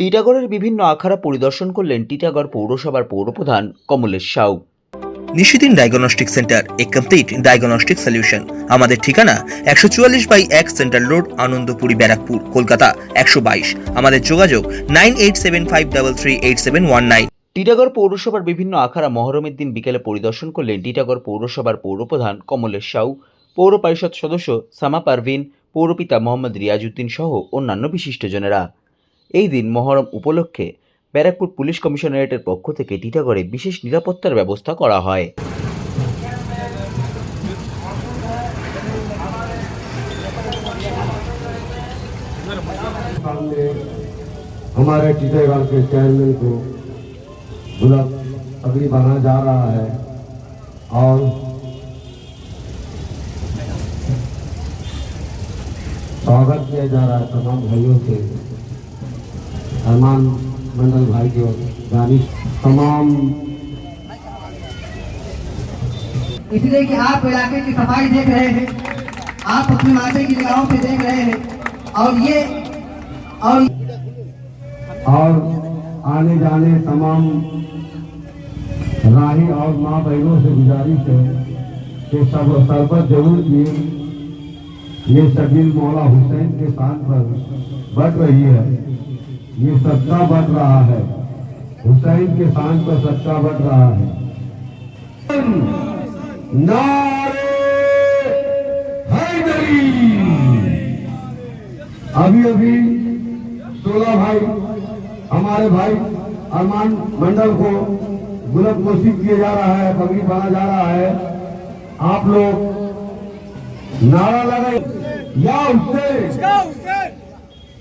টিটাগড়ের বিভিন্ন আখড়া পরিদর্শন করলেন টিটাগড় পৌরসভার পৌরপ্রধান Kamlesh Shaw. Nishidin diagnostic centre a complete diagnostic solution. আমাদের ঠিকানা একশো চুয়াল্লিশ বাই এক সেন্টার রোড আনন্দপুরি ব্যারাকপুর কলকাতা একশো বাইশ। আমাদের যোগাযোগ nine eight seven five double three eight seven one nine. Titagarh পৌরসভার বিভিন্ন আখড়া মহরমের দিন বিকেলে পরিদর্শন করলেন টিটাগড় পৌরসভার পৌরপ্রধান কমলেশ সাউ। পৌর পরিষদ সদস্য সামা পারভিন পৌরপিতা মোহাম্মদ রিয়াজউদ্দিন সহ অন্যান্য বিশিষ্টজনেরা। এই দিন মহরম উপলক্ষে ব্যারাকপুর পুলিশ কমিশনারেটের পক্ষ থেকে টিটাগড়ে বিশেষ নিরাপত্তার ব্যবস্থা করা হয়। हमारे टीटागढ़ के चेयरमैन को मतलब अभी बना जा रहा है और स्वागत किया जा रहा है तमाम भाइयों से। सलमान मंडल भाई के दानिश तमाम। इसलिए कि आप इलाके की सफ़ाई देख रहे हैं आप अपने माथे की जगहों से देख रहे हैं और ये और और आने जाने तमाम राही और माँ बहनों से गुजारिश है कि सब सरबत ज़रूर किए। ये शबील मौला हुसैन के स्थान पर बढ़ रही है। ये सच्चा बढ़ रहा है। हुसैन के शान पर सच्चा बढ़ रहा है। नारे हैदरी। अभी अभी सोलह भाई, हमारे भाई अरमान मंडल को गुलब घोषित किया जा रहा है पगड़ी पाना जा रहा है। आप लोग नारा लगाए या उससे